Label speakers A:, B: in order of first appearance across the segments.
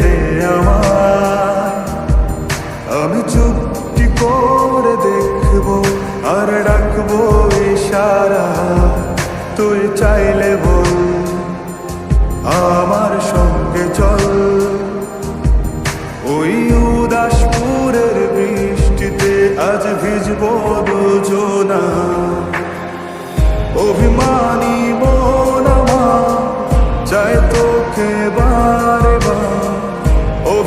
A: দে আমার। আমি চুপটি করে দেখব আর ডাকবো ইশারা। তুই চাইলে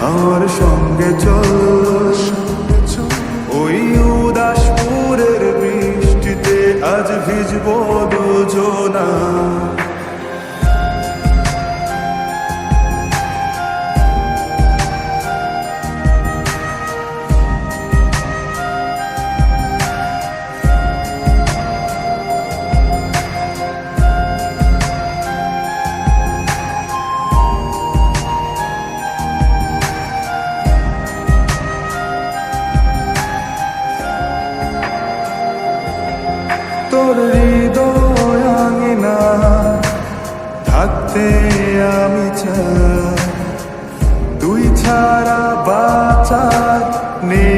A: আমার সঙ্গে চল। তোর হৃদয় আঙিনা। থাকতে আমি চাই। তুই ছাড়া বাঁচার নেই।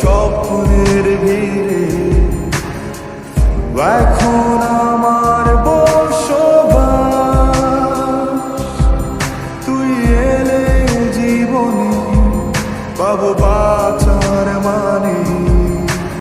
A: স্বপ্নের ভিড়ে। এখন